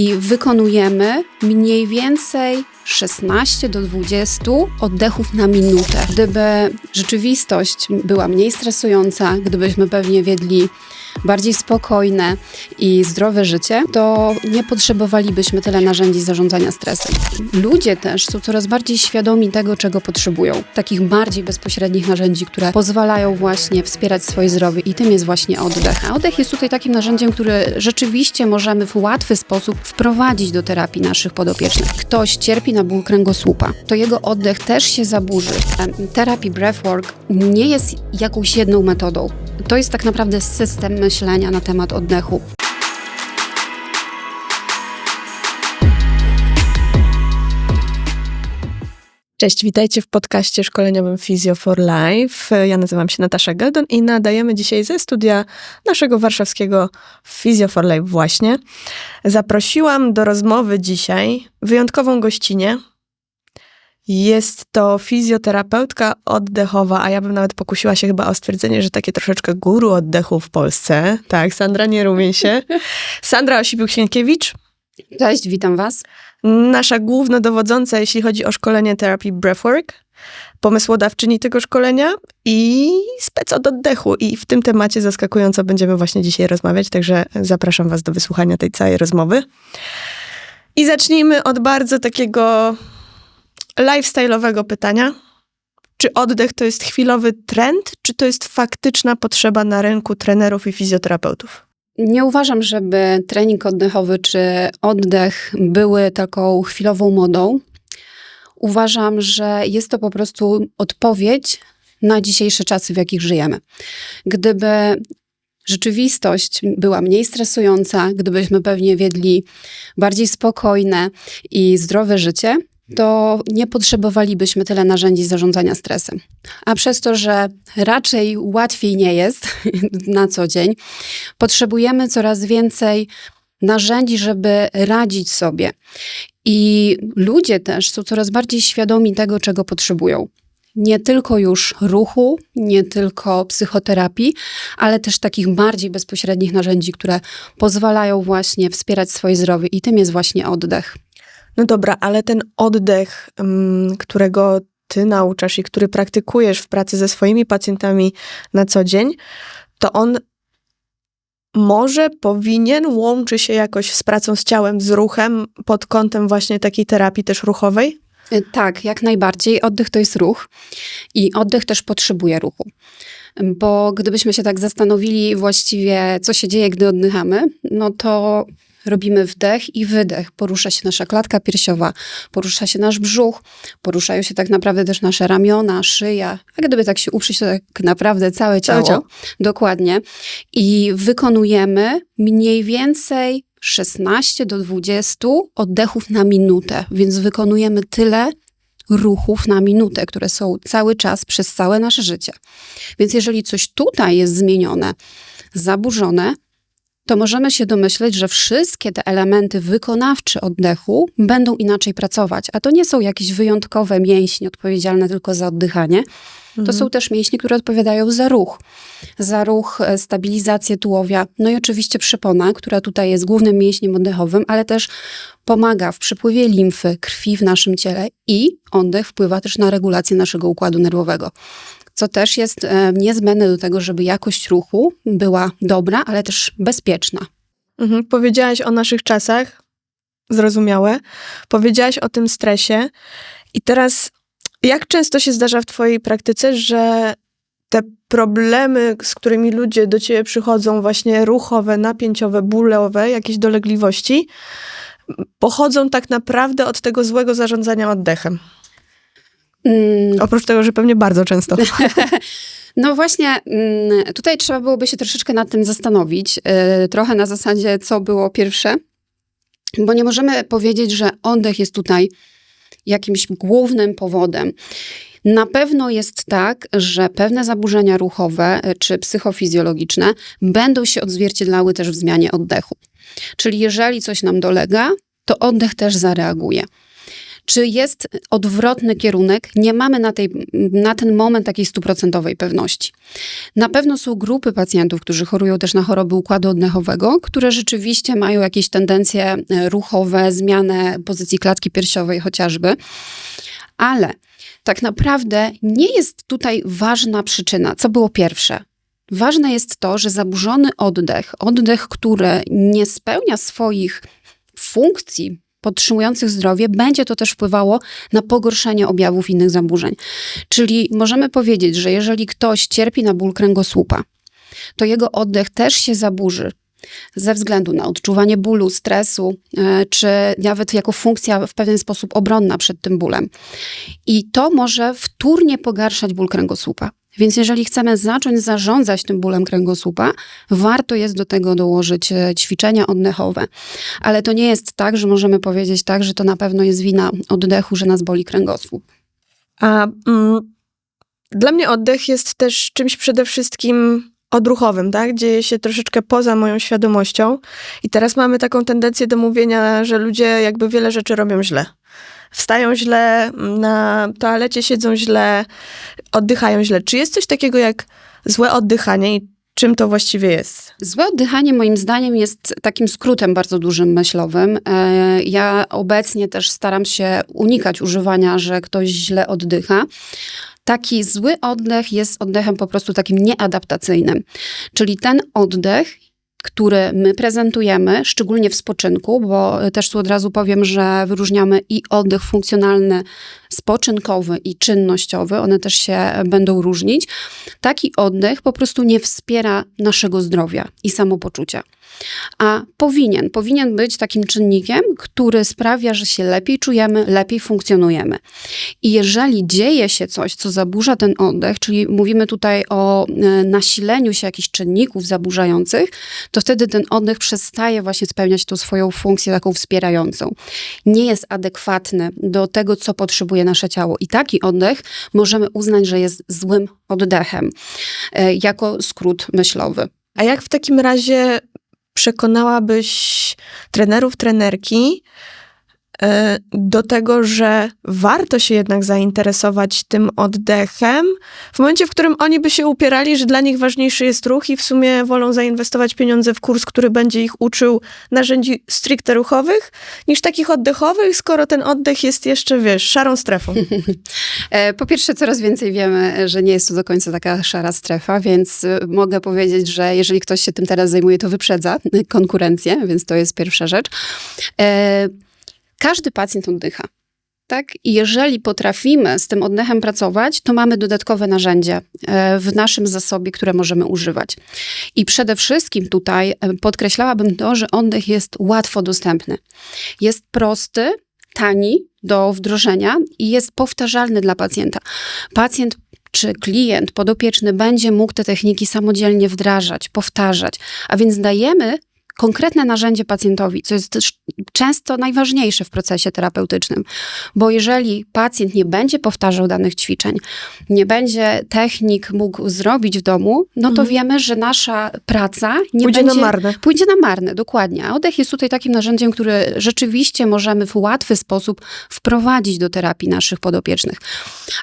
i wykonujemy mniej więcej 16 do 20 oddechów na minutę. Gdyby rzeczywistość była mniej stresująca, gdybyśmy pewnie wiedli bardziej spokojne i zdrowe życie, to nie potrzebowalibyśmy tyle narzędzi zarządzania stresem. Ludzie też są coraz bardziej świadomi tego, czego potrzebują. Takich bardziej bezpośrednich narzędzi, które pozwalają właśnie wspierać swoje zdrowie i tym jest właśnie oddech. A oddech jest tutaj takim narzędziem, które rzeczywiście możemy w łatwy sposób wprowadzić do terapii naszych podopiecznych. Ktoś cierpi na ból kręgosłupa, to jego oddech też się zaburzy. Terapii breathwork nie jest jakąś jedną metodą. To jest tak naprawdę system myślenia na temat oddechu. Cześć, witajcie w podcaście szkoleniowym Physio for Life. Ja nazywam się Natasza Geldon i nadajemy dzisiaj ze studia naszego warszawskiego Physio for Life właśnie. Zaprosiłam do rozmowy dzisiaj wyjątkową gościnę. Jest to fizjoterapeutka oddechowa, a ja bym nawet pokusiła się chyba o stwierdzenie, że takie troszeczkę guru oddechu w Polsce. Tak, Sandra, nie rumie się. Sandra Osipiuk-Sienkiewicz. Cześć, witam Was. Nasza główna dowodząca, jeśli chodzi o szkolenie terapii breathwork, pomysłodawczyni tego szkolenia i spec od oddechu. I w tym temacie zaskakująco będziemy właśnie dzisiaj rozmawiać, także zapraszam Was do wysłuchania tej całej rozmowy. I zacznijmy od bardzo takiego lifestyle'owego pytania. Czy oddech to jest chwilowy trend, czy to jest faktyczna potrzeba na rynku trenerów i fizjoterapeutów? Nie uważam, żeby trening oddechowy czy oddech były taką chwilową modą. Uważam, że jest to po prostu odpowiedź na dzisiejsze czasy, w jakich żyjemy. Gdyby rzeczywistość była mniej stresująca, gdybyśmy pewnie wiedli bardziej spokojne i zdrowe życie, to nie potrzebowalibyśmy tyle narzędzi zarządzania stresem. A przez to, że raczej łatwiej nie jest na co dzień, potrzebujemy coraz więcej narzędzi, żeby radzić sobie. I ludzie też są coraz bardziej świadomi tego, czego potrzebują. Nie tylko już ruchu, nie tylko psychoterapii, ale też takich bardziej bezpośrednich narzędzi, które pozwalają właśnie wspierać swoje zdrowie, i tym jest właśnie oddech. No dobra, ale ten oddech, mm, którego ty nauczasz i który praktykujesz w pracy ze swoimi pacjentami na co dzień, to on może, powinien, łączy się jakoś z pracą z ciałem, z ruchem pod kątem właśnie takiej terapii też ruchowej? Y, tak, jak najbardziej. Oddech to jest ruch i oddech też potrzebuje ruchu. Bo gdybyśmy się tak zastanowili właściwie, co się dzieje, gdy oddychamy, no to Robimy wdech i wydech. Porusza się nasza klatka piersiowa, porusza się nasz brzuch, poruszają się tak naprawdę też nasze ramiona, szyja. A gdyby tak się uprzeć, to tak naprawdę całe ciało. Całe ciało. Dokładnie. I wykonujemy mniej więcej 16 do 20 oddechów na minutę, więc wykonujemy tyle ruchów na minutę, które są cały czas przez całe nasze życie. Więc jeżeli coś tutaj jest zmienione, zaburzone, to możemy się domyśleć, że wszystkie te elementy wykonawcze oddechu będą inaczej pracować. A to nie są jakieś wyjątkowe mięśnie odpowiedzialne tylko za oddychanie. To mhm. są też mięśnie, które odpowiadają za ruch. Za ruch, e, stabilizację tułowia. No i oczywiście przypona, która tutaj jest głównym mięśniem oddechowym, ale też pomaga w przepływie limfy, krwi w naszym ciele i oddech wpływa też na regulację naszego układu nerwowego co też jest e, niezbędne do tego, żeby jakość ruchu była dobra, ale też bezpieczna. Mhm. Powiedziałaś o naszych czasach, zrozumiałe. Powiedziałaś o tym stresie. I teraz, jak często się zdarza w Twojej praktyce, że te problemy, z którymi ludzie do Ciebie przychodzą, właśnie ruchowe, napięciowe, bólowe, jakieś dolegliwości, pochodzą tak naprawdę od tego złego zarządzania oddechem? Mm. Oprócz tego, że pewnie bardzo często. No właśnie, mm, tutaj trzeba byłoby się troszeczkę nad tym zastanowić, y, trochę na zasadzie, co było pierwsze, bo nie możemy powiedzieć, że oddech jest tutaj jakimś głównym powodem. Na pewno jest tak, że pewne zaburzenia ruchowe y, czy psychofizjologiczne będą się odzwierciedlały też w zmianie oddechu. Czyli jeżeli coś nam dolega, to oddech też zareaguje. Czy jest odwrotny kierunek? Nie mamy na, tej, na ten moment takiej stuprocentowej pewności. Na pewno są grupy pacjentów, którzy chorują też na choroby układu oddechowego, które rzeczywiście mają jakieś tendencje e, ruchowe, zmianę pozycji klatki piersiowej chociażby, ale tak naprawdę nie jest tutaj ważna przyczyna. Co było pierwsze? Ważne jest to, że zaburzony oddech, oddech, który nie spełnia swoich funkcji podtrzymujących zdrowie, będzie to też wpływało na pogorszenie objawów innych zaburzeń. Czyli możemy powiedzieć, że jeżeli ktoś cierpi na ból kręgosłupa, to jego oddech też się zaburzy. Ze względu na odczuwanie bólu, stresu, e, czy nawet jako funkcja w pewien sposób obronna przed tym bólem. I to może wtórnie pogarszać ból kręgosłupa. Więc jeżeli chcemy zacząć zarządzać tym bólem kręgosłupa, warto jest do tego dołożyć e, ćwiczenia oddechowe. Ale to nie jest tak, że możemy powiedzieć tak, że to na pewno jest wina oddechu, że nas boli kręgosłup. A mm, dla mnie oddech jest też czymś przede wszystkim odruchowym, tak? Dzieje się troszeczkę poza moją świadomością. I teraz mamy taką tendencję do mówienia, że ludzie jakby wiele rzeczy robią źle. Wstają źle, na toalecie siedzą źle, oddychają źle. Czy jest coś takiego jak złe oddychanie i czym to właściwie jest? Złe oddychanie moim zdaniem jest takim skrótem bardzo dużym myślowym. E, Ja obecnie też staram się unikać używania, że ktoś źle oddycha. Taki zły oddech jest oddechem po prostu takim nieadaptacyjnym. Czyli ten oddech, który my prezentujemy, szczególnie w spoczynku, bo też tu od razu powiem, że wyróżniamy i oddech funkcjonalny, spoczynkowy i czynnościowy, one też się będą różnić. Taki oddech po prostu nie wspiera naszego zdrowia i samopoczucia. A powinien, powinien być takim czynnikiem, który sprawia, że się lepiej czujemy, lepiej funkcjonujemy. I jeżeli dzieje się coś, co zaburza ten oddech, czyli mówimy tutaj o e, nasileniu się jakichś czynników zaburzających, to wtedy ten oddech przestaje właśnie spełniać tą swoją funkcję taką wspierającą. Nie jest adekwatny do tego, co potrzebuje nasze ciało. I taki oddech możemy uznać, że jest złym oddechem, e, jako skrót myślowy. A jak w takim razie przekonałabyś trenerów, trenerki do tego, że warto się jednak zainteresować tym oddechem, w momencie, w którym oni by się upierali, że dla nich ważniejszy jest ruch i w sumie wolą zainwestować pieniądze w kurs, który będzie ich uczył narzędzi stricte ruchowych, niż takich oddechowych, skoro ten oddech jest jeszcze, wiesz, szarą strefą. E, Po pierwsze, coraz więcej wiemy, że nie jest to do końca taka szara strefa, więc e, mogę powiedzieć, że jeżeli ktoś się tym teraz zajmuje, to wyprzedza konkurencję, więc to jest pierwsza rzecz. Każdy pacjent oddycha. Tak? I jeżeli potrafimy z tym oddechem pracować, to mamy dodatkowe narzędzie w naszym zasobie, które możemy używać. I przede wszystkim tutaj e, podkreślałabym to, że oddech jest łatwo dostępny. Jest prosty, tani do wdrożenia i jest powtarzalny dla pacjenta. Pacjent czy klient podopieczny będzie mógł te techniki samodzielnie wdrażać, powtarzać, a więc dajemy konkretne narzędzie pacjentowi, co jest często najważniejsze w procesie terapeutycznym, bo jeżeli pacjent nie będzie powtarzał danych ćwiczeń, nie będzie technik mógł zrobić w domu, no to Mhm. wiemy, że nasza praca nie Pójdzie będzie na marne. Pójdzie na marne, dokładnie. A oddech jest tutaj takim narzędziem, które rzeczywiście możemy w łatwy sposób wprowadzić do terapii naszych podopiecznych.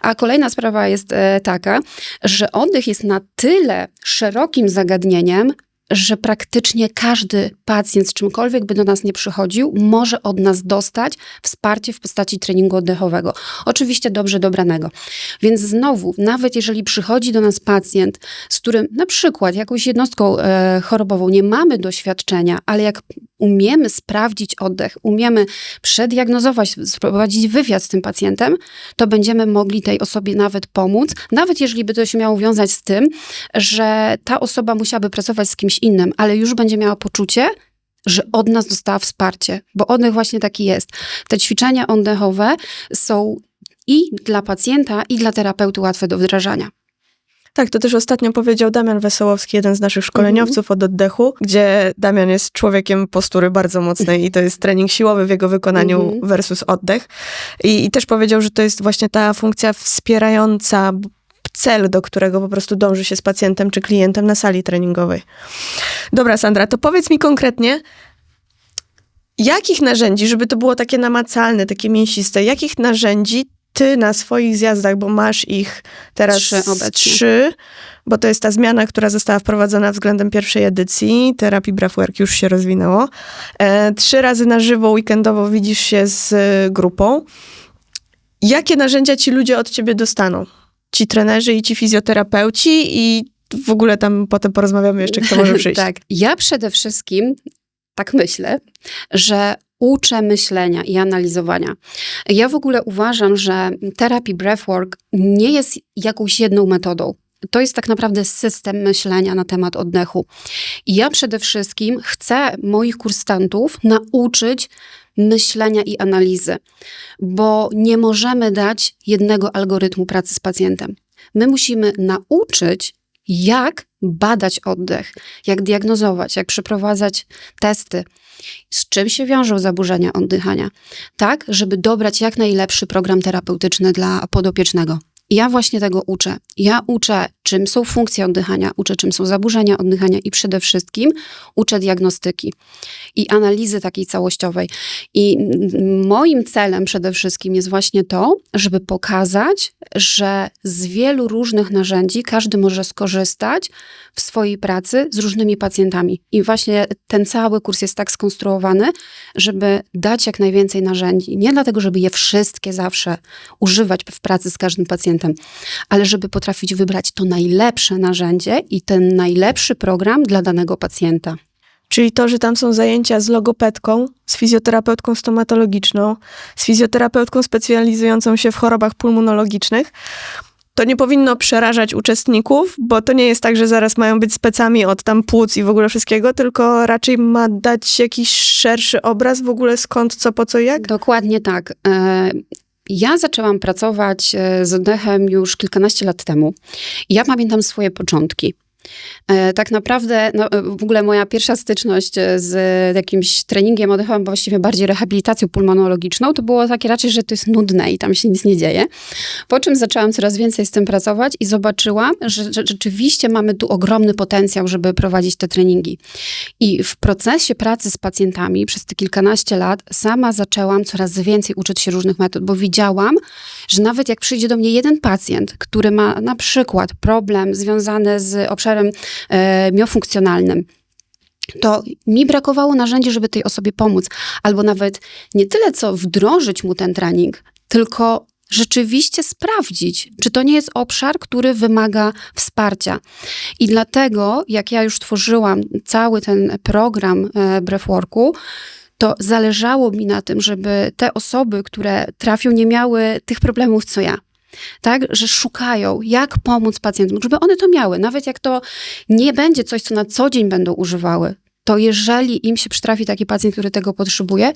A kolejna sprawa jest e, taka, że oddech jest na tyle szerokim zagadnieniem, że praktycznie każdy pacjent z czymkolwiek by do nas nie przychodził, może od nas dostać wsparcie w postaci treningu oddechowego. Oczywiście dobrze dobranego. Więc znowu, nawet jeżeli przychodzi do nas pacjent, z którym na przykład jakąś jednostką e, chorobową nie mamy doświadczenia, ale jak umiemy sprawdzić oddech, umiemy przeddiagnozować, sprowadzić wywiad z tym pacjentem, to będziemy mogli tej osobie nawet pomóc, nawet jeżeli by to się miało wiązać z tym, że ta osoba musiałaby pracować z kimś innym, ale już będzie miała poczucie, że od nas dostała wsparcie, bo oddech właśnie taki jest. Te ćwiczenia oddechowe są i dla pacjenta, i dla terapeuty łatwe do wdrażania. Tak, to też ostatnio powiedział Damian Wesołowski, jeden z naszych szkoleniowców od oddechu, gdzie Damian jest człowiekiem postury bardzo mocnej i to jest trening siłowy w jego wykonaniu Mhm. versus oddech. I, I też powiedział, że to jest właśnie ta funkcja wspierająca cel, do którego po prostu dąży się z pacjentem czy klientem na sali treningowej. Dobra, Sandra, to powiedz mi konkretnie, Jakich narzędzi, żeby to było takie namacalne, takie mięsiste, jakich narzędzi ty na swoich zjazdach, bo masz ich teraz Trzy trzy, bo to jest ta zmiana, która została wprowadzona względem pierwszej edycji, terapii breathwork już się rozwinęło. E, trzy razy na żywo, weekendowo widzisz się z e, grupą. Jakie narzędzia ci ludzie od ciebie dostaną? Ci trenerzy i ci fizjoterapeuci i w ogóle tam potem porozmawiamy jeszcze, kto może przyjść. tak. Ja przede wszystkim, tak myślę, że uczę myślenia i analizowania. Ja w ogóle uważam, że terapii breathwork nie jest jakąś jedną metodą. To jest tak naprawdę system myślenia na temat oddechu. I ja przede wszystkim chcę moich kursantów nauczyć myślenia i analizy, bo nie możemy dać jednego algorytmu pracy z pacjentem. My musimy nauczyć, jak badać oddech, jak diagnozować, jak przeprowadzać testy, z czym się wiążą zaburzenia oddychania, tak, żeby dobrać jak najlepszy program terapeutyczny dla podopiecznego. Ja właśnie tego uczę. Ja uczę, czym są funkcje oddychania, uczę, czym są zaburzenia oddychania i przede wszystkim uczę diagnostyki i analizy takiej całościowej. I moim celem przede wszystkim jest właśnie to, żeby pokazać, że z wielu różnych narzędzi każdy może skorzystać w swojej pracy z różnymi pacjentami. I właśnie ten cały kurs jest tak skonstruowany, żeby dać jak najwięcej narzędzi. Nie dlatego, żeby je wszystkie zawsze używać w pracy z każdym pacjentem, ale żeby potrafić wybrać to najlepsze narzędzie i ten najlepszy program dla danego pacjenta. Czyli to, że tam są zajęcia z logopedką, z fizjoterapeutką stomatologiczną, z fizjoterapeutką specjalizującą się w chorobach pulmonologicznych, to nie powinno przerażać uczestników, bo to nie jest tak, że zaraz mają być specami od tam płuc i w ogóle wszystkiego, tylko raczej ma dać jakiś szerszy obraz w ogóle skąd, co, po co, jak. Dokładnie tak. Ja zaczęłam pracować e, z oddechem już kilkanaście lat temu. Ja pamiętam swoje początki. E, Tak naprawdę, no, e, w ogóle moja pierwsza styczność e, z jakimś treningiem oddechowym, bo właściwie bardziej rehabilitacją pulmonologiczną, to było takie raczej, że to jest nudne i tam się nic nie dzieje. Po czym zaczęłam coraz więcej z tym pracować i zobaczyłam, że, że rzeczywiście mamy tu ogromny potencjał, żeby prowadzić te treningi. I w procesie pracy z pacjentami przez te kilkanaście lat sama zaczęłam coraz więcej uczyć się różnych metod, bo widziałam, że nawet jak przyjdzie do mnie jeden pacjent, który ma na przykład problem związany z obszarem e, miofunkcjonalnym, to mi brakowało narzędzi, żeby tej osobie pomóc. Albo nawet nie tyle, co wdrożyć mu ten trening, tylko rzeczywiście sprawdzić, czy to nie jest obszar, który wymaga wsparcia. I dlatego, jak ja już tworzyłam cały ten program e, breathworku, to zależało mi na tym, żeby te osoby, które trafią, nie miały tych problemów, co ja. Tak, że szukają, jak pomóc pacjentom, żeby one to miały. Nawet jak to nie będzie coś, co na co dzień będą używały, to jeżeli im się przytrafi taki pacjent, który tego potrzebuje,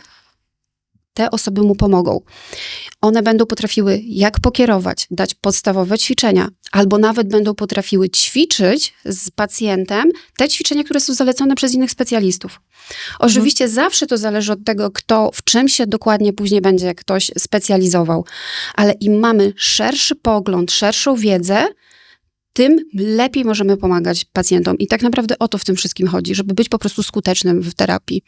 te osoby mu pomogą. One będą potrafiły jak pokierować, dać podstawowe ćwiczenia, albo nawet będą potrafiły ćwiczyć z pacjentem te ćwiczenia, które są zalecone przez innych specjalistów. Oczywiście zawsze to zależy od tego, kto w czym się dokładnie później będzie ktoś specjalizował, ale im mamy szerszy pogląd, szerszą wiedzę, tym lepiej możemy pomagać pacjentom. I tak naprawdę o to w tym wszystkim chodzi, żeby być po prostu skutecznym w terapii.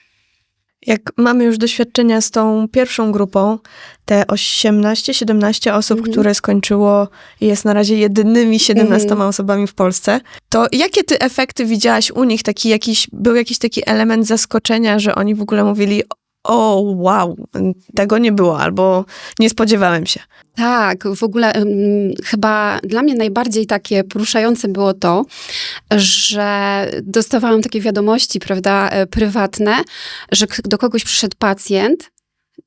Jak mamy już doświadczenia z tą pierwszą grupą, te 18-17 osób, Mhm. które skończyło i jest na razie jedynymi 17 Mhm. osobami w Polsce, to jakie ty efekty widziałaś u nich? Taki jakiś, był jakiś taki element zaskoczenia, że oni w ogóle mówili o wow, tego nie było, albo nie spodziewałem się. Tak, w ogóle ym, chyba dla mnie najbardziej takie poruszające było to, że dostawałam takie wiadomości, prawda, e, prywatne, że do kogoś przyszedł pacjent,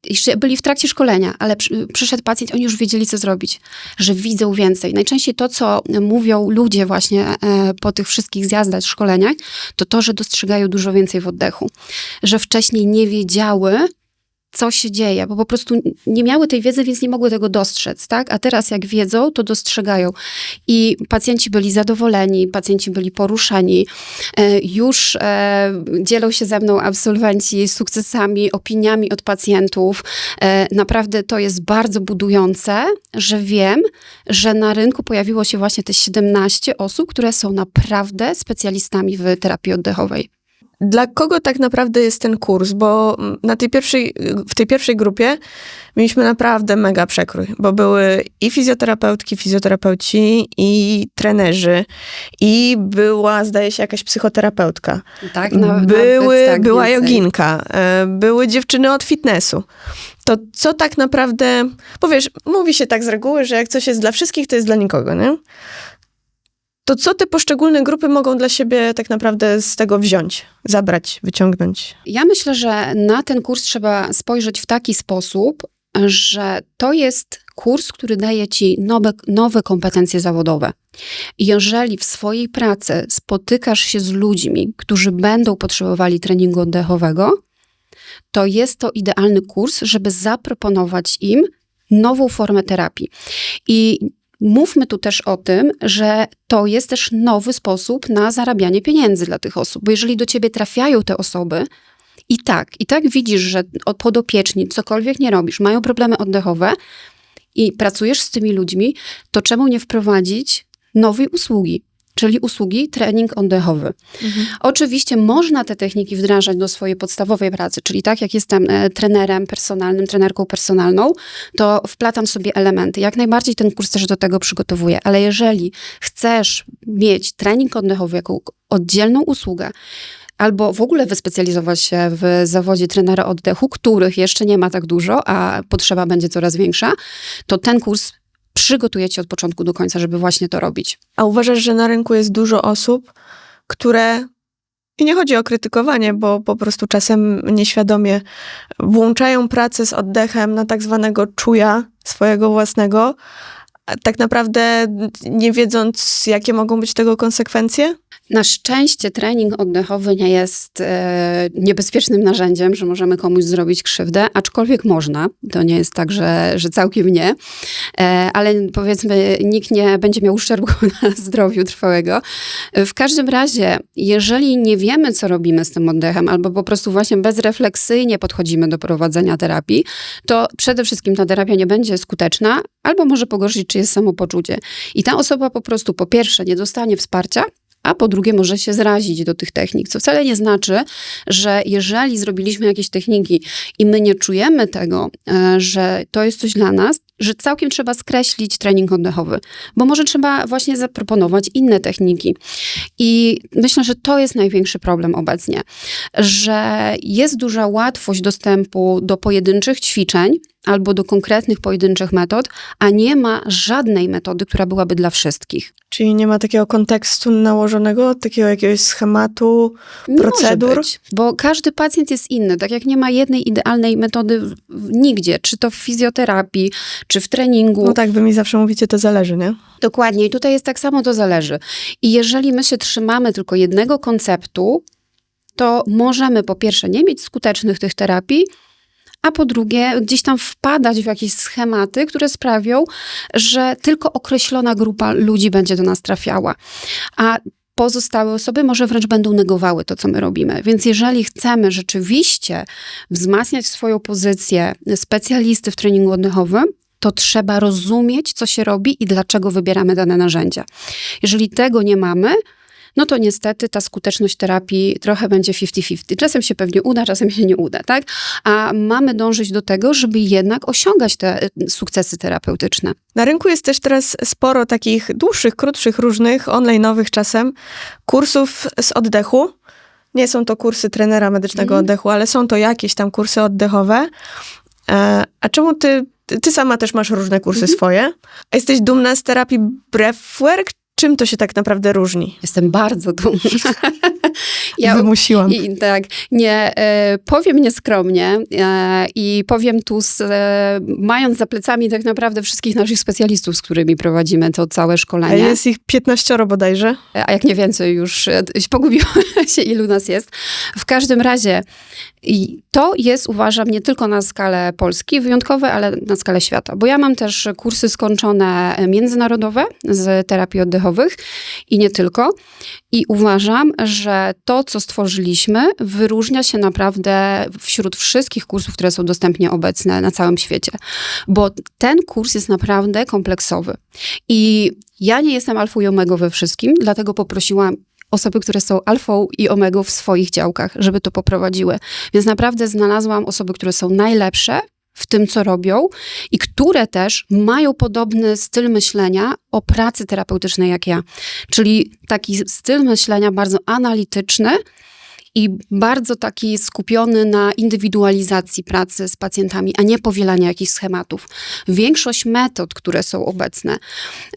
jeszcze byli w trakcie szkolenia, ale przy, przyszedł pacjent, oni już wiedzieli, co zrobić, że widzą więcej. Najczęściej to, co mówią ludzie właśnie e, po tych wszystkich zjazdach, szkoleniach, to to, że dostrzegają dużo więcej w oddechu. Że wcześniej nie wiedziały, co się dzieje, bo po prostu nie miały tej wiedzy, więc nie mogły tego dostrzec, tak? A teraz jak wiedzą, to dostrzegają. I pacjenci byli zadowoleni, pacjenci byli poruszani. E, Już e, dzielą się ze mną absolwenci sukcesami, opiniami od pacjentów. E, Naprawdę to jest bardzo budujące, że wiem, że na rynku pojawiło się właśnie te 17 osób, które są naprawdę specjalistami w terapii oddechowej. Dla kogo tak naprawdę jest ten kurs? Bo na tej pierwszej, w tej pierwszej grupie mieliśmy naprawdę mega przekrój, bo były i fizjoterapeutki, fizjoterapeuci, i trenerzy, i była, zdaje się, jakaś psychoterapeutka. Tak, na, były, tak była więcej. joginka, e, były dziewczyny od fitnessu. To co tak naprawdę, bo wiesz, mówi się tak z reguły, że jak coś jest dla wszystkich, to jest dla nikogo, nie? To co te poszczególne grupy mogą dla siebie tak naprawdę z tego wziąć, zabrać, wyciągnąć? Ja myślę, że na ten kurs trzeba spojrzeć w taki sposób, że to jest kurs, który daje ci nowe, nowe kompetencje zawodowe. Jeżeli w swojej pracy spotykasz się z ludźmi, którzy będą potrzebowali treningu oddechowego, to jest to idealny kurs, żeby zaproponować im nową formę terapii. I mówmy tu też o tym, że to jest też nowy sposób na zarabianie pieniędzy dla tych osób, bo jeżeli do ciebie trafiają te osoby, i tak, i tak widzisz, że od- podopieczni, cokolwiek nie robisz, mają problemy oddechowe i pracujesz z tymi ludźmi, to czemu nie wprowadzić nowej usługi? Czyli usługi trening oddechowy. Oczywiście można te techniki wdrażać do swojej podstawowej pracy, czyli tak jak jestem e, trenerem personalnym, trenerką personalną, to wplatam sobie elementy. Jak najbardziej ten kurs też do tego przygotowuje, ale jeżeli chcesz mieć trening oddechowy jako oddzielną usługę, albo w ogóle wyspecjalizować się w zawodzie trenera oddechu, których jeszcze nie ma tak dużo, a potrzeba będzie coraz większa, to ten kurs przygotuje cię od początku do końca, żeby właśnie to robić. A uważasz, że na rynku jest dużo osób, które. I nie chodzi o krytykowanie, bo po prostu czasem nieświadomie włączają pracę z oddechem na tak zwanego czuja swojego własnego, tak naprawdę nie wiedząc, jakie mogą być tego konsekwencje? Na szczęście trening oddechowy nie jest e, niebezpiecznym narzędziem, że możemy komuś zrobić krzywdę, aczkolwiek można. To nie jest tak, że, że całkiem nie, e, ale powiedzmy, nikt nie będzie miał uszczerbku na zdrowiu trwałego. W każdym razie, jeżeli nie wiemy, co robimy z tym oddechem, albo po prostu właśnie bezrefleksyjnie podchodzimy do prowadzenia terapii, to przede wszystkim ta terapia nie będzie skuteczna, albo może pogorszyć czyjeś samopoczucie. I ta osoba po prostu po pierwsze nie dostanie wsparcia, a po drugie może się zrazić do tych technik, co wcale nie znaczy, że jeżeli zrobiliśmy jakieś techniki i my nie czujemy tego, e, że to jest coś dla nas, że całkiem trzeba skreślić trening oddechowy, bo może trzeba właśnie zaproponować inne techniki. I myślę, że to jest największy problem obecnie, że jest duża łatwość dostępu do pojedynczych ćwiczeń albo do konkretnych pojedynczych metod, a nie ma żadnej metody, która byłaby dla wszystkich. Czyli nie ma takiego kontekstu nałożonego, takiego jakiegoś schematu, procedur? Może być, bo każdy pacjent jest inny. Tak jak nie ma jednej idealnej metody w, w, nigdzie, czy to w fizjoterapii, czy w treningu. No tak, wy mi zawsze mówicie, to zależy, nie? Dokładnie. I tutaj jest tak samo, to zależy. I jeżeli my się trzymamy tylko jednego konceptu, to możemy po pierwsze nie mieć skutecznych tych terapii, a po drugie gdzieś tam wpadać w jakieś schematy, które sprawią, że tylko określona grupa ludzi będzie do nas trafiała. A pozostałe osoby może wręcz będą negowały to, co my robimy. Więc jeżeli chcemy rzeczywiście wzmacniać swoją pozycję specjalisty w treningu oddechowym, to trzeba rozumieć, co się robi i dlaczego wybieramy dane narzędzia. Jeżeli tego nie mamy, no to niestety ta skuteczność terapii trochę będzie 50-50. Czasem się pewnie uda, czasem się nie uda, tak? A mamy dążyć do tego, żeby jednak osiągać te y, sukcesy terapeutyczne. Na rynku jest też teraz sporo takich dłuższych, krótszych, różnych, online'owych czasem kursów z oddechu. Nie są to kursy trenera medycznego Mhm. oddechu, ale są to jakieś tam kursy oddechowe. E, A czemu ty, ty- sama też masz różne kursy Mhm. swoje? A jesteś dumna z terapii breathwork? Czym to się tak naprawdę różni? Jestem bardzo dumna. ja Wymusiłam. I tak, nie, e, powiem nieskromnie e, i powiem tu, z, e, mając za plecami tak naprawdę wszystkich naszych specjalistów, z którymi prowadzimy to całe A szkolenie. jest ich 15 bodajże. a jak nie więcej już, pogubiłam się, ilu nas jest. W każdym razie i to jest, uważam, nie tylko na skalę Polski wyjątkowe, ale na skalę świata, bo ja mam też kursy skończone międzynarodowe z terapii oddechowych i nie tylko. I uważam, że to, co stworzyliśmy, wyróżnia się naprawdę wśród wszystkich kursów, które są dostępnie obecne na całym świecie, bo ten kurs jest naprawdę kompleksowy. I ja nie jestem alfą i omegą we wszystkim, dlatego poprosiłam osoby, które są alfą i omegą w swoich działkach, żeby to poprowadziły. Więc naprawdę znalazłam osoby, które są najlepsze w tym, co robią i które też mają podobny styl myślenia o pracy terapeutycznej jak ja. Czyli taki styl myślenia bardzo analityczny, i bardzo taki skupiony na indywidualizacji pracy z pacjentami, a nie powielania jakichś schematów. Większość metod, które są obecne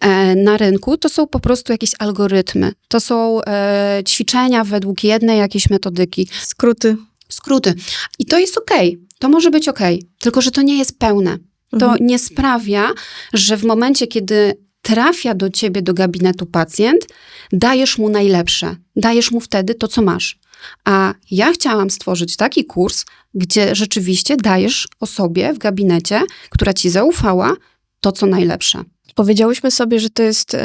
e, na rynku, to są po prostu jakieś algorytmy. To są e, ćwiczenia według jednej jakiejś metodyki, Skróty. skróty. I to jest okej. To może być okej, tylko że to nie jest pełne. To Mhm. nie sprawia, że w momencie, kiedy trafia do ciebie do gabinetu pacjent, dajesz mu najlepsze. Dajesz mu wtedy to, co masz. A ja chciałam stworzyć taki kurs, gdzie rzeczywiście dajesz osobie w gabinecie, która ci zaufała, to, co najlepsze. Powiedziałyśmy sobie, że to jest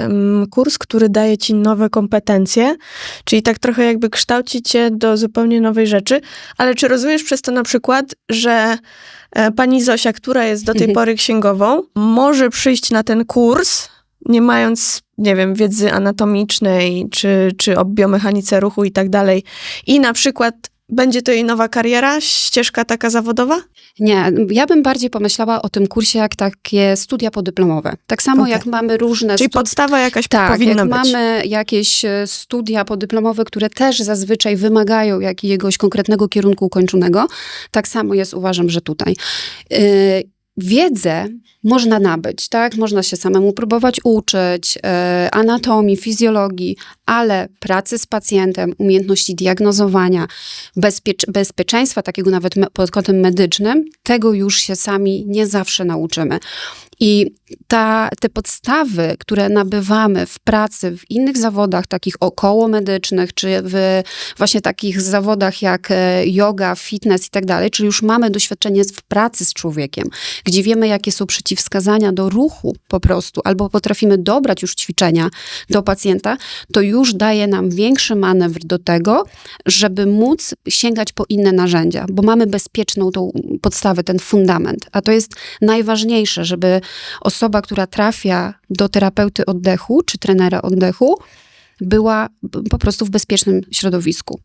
kurs, który daje ci nowe kompetencje, czyli tak trochę jakby kształci cię do zupełnie nowej rzeczy, ale czy rozumiesz przez to na przykład, że e, pani Zosia, która jest do tej Mhm. pory księgową, może przyjść na ten kurs, nie mając, nie wiem, wiedzy anatomicznej, czy, czy o biomechanice ruchu i tak dalej, i na przykład będzie to jej nowa kariera, ścieżka taka zawodowa? Nie, ja bym bardziej pomyślała o tym kursie jak takie studia podyplomowe. Tak samo Okej. jak mamy różne Czyli podstawa jakaś Tak, powinna jak być. mamy jakieś e, studia podyplomowe, które też zazwyczaj wymagają jakiegoś konkretnego kierunku ukończonego, tak samo jest, uważam, że tutaj. Y, Wiedzę można nabyć, tak? Można się samemu próbować uczyć, e, anatomii, fizjologii, ale pracy z pacjentem, umiejętności diagnozowania, bezpiecz- bezpieczeństwa takiego nawet pod kątem medycznym, tego już się sami nie zawsze nauczymy. I ta, te podstawy, które nabywamy w pracy, w innych zawodach, takich okołomedycznych, czy w właśnie takich zawodach jak e, yoga, fitness i tak dalej, czyli już mamy doświadczenie w pracy z człowiekiem, gdzie wiemy, jakie są przeciwwskazania do ruchu po prostu, albo potrafimy dobrać już ćwiczenia do pacjenta, to już daje nam większy manewr do tego, żeby móc sięgać po inne narzędzia, bo mamy bezpieczną tą podstawę, ten fundament. A to jest najważniejsze, żeby osoba, która trafia do terapeuty oddechu czy trenera oddechu, była po prostu w bezpiecznym środowisku.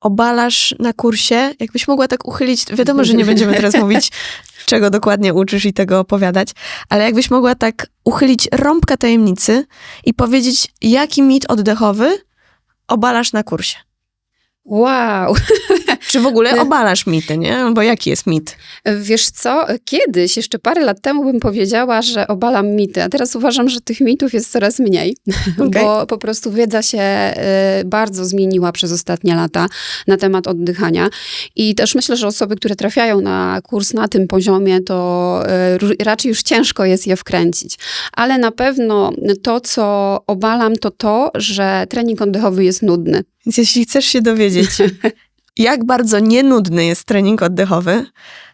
obalasz na kursie, jakbyś mogła tak uchylić, wiadomo, że nie będziemy teraz mówić, czego dokładnie uczysz i tego opowiadać, ale jakbyś mogła tak uchylić rąbka tajemnicy i powiedzieć, jaki mit oddechowy obalasz na kursie. Wow! Czy w ogóle obalasz mity, nie? Bo jaki jest mit? Wiesz co, kiedyś, jeszcze parę lat temu bym powiedziała, że obalam mity, a teraz uważam, że tych mitów jest coraz mniej, Okej. bo po prostu wiedza się y, bardzo zmieniła przez ostatnie lata na temat oddychania i też myślę, że osoby, które trafiają na kurs na tym poziomie, to y, raczej już ciężko jest je wkręcić. Ale na pewno to, co obalam, to to, że trening oddechowy jest nudny. Więc jeśli chcesz się dowiedzieć, jak bardzo nienudny jest trening oddechowy,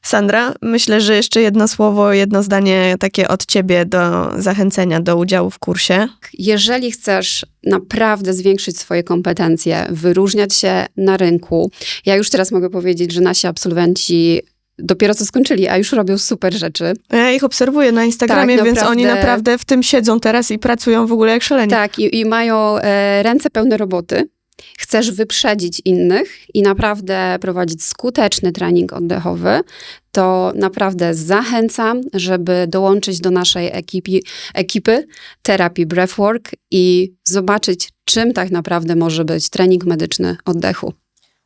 Sandra, myślę, że jeszcze jedno słowo, jedno zdanie takie od ciebie do zachęcenia do udziału w kursie. Jeżeli chcesz naprawdę zwiększyć swoje kompetencje, wyróżniać się na rynku, ja już teraz mogę powiedzieć, że nasi absolwenci dopiero co skończyli, a już robią super rzeczy. Ja ich obserwuję na Instagramie, Tak, więc naprawdę. oni naprawdę w tym siedzą teraz i pracują w ogóle jak szaleni. Tak, i, i mają e, ręce pełne roboty. Chcesz wyprzedzić innych i naprawdę prowadzić skuteczny trening oddechowy, to naprawdę zachęcam, żeby dołączyć do naszej ekipy, ekipy terapii Breathwork i zobaczyć, czym tak naprawdę może być trening medyczny oddechu.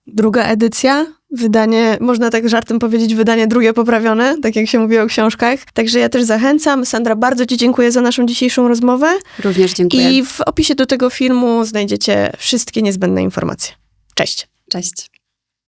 Druga edycja, wydanie, można tak żartem powiedzieć, wydanie drugie poprawione, tak jak się mówi o książkach. Także ja też zachęcam. Sandra, bardzo Ci dziękuję za naszą dzisiejszą rozmowę. Również dziękuję. I w opisie do tego filmu znajdziecie wszystkie niezbędne informacje. Cześć! Cześć.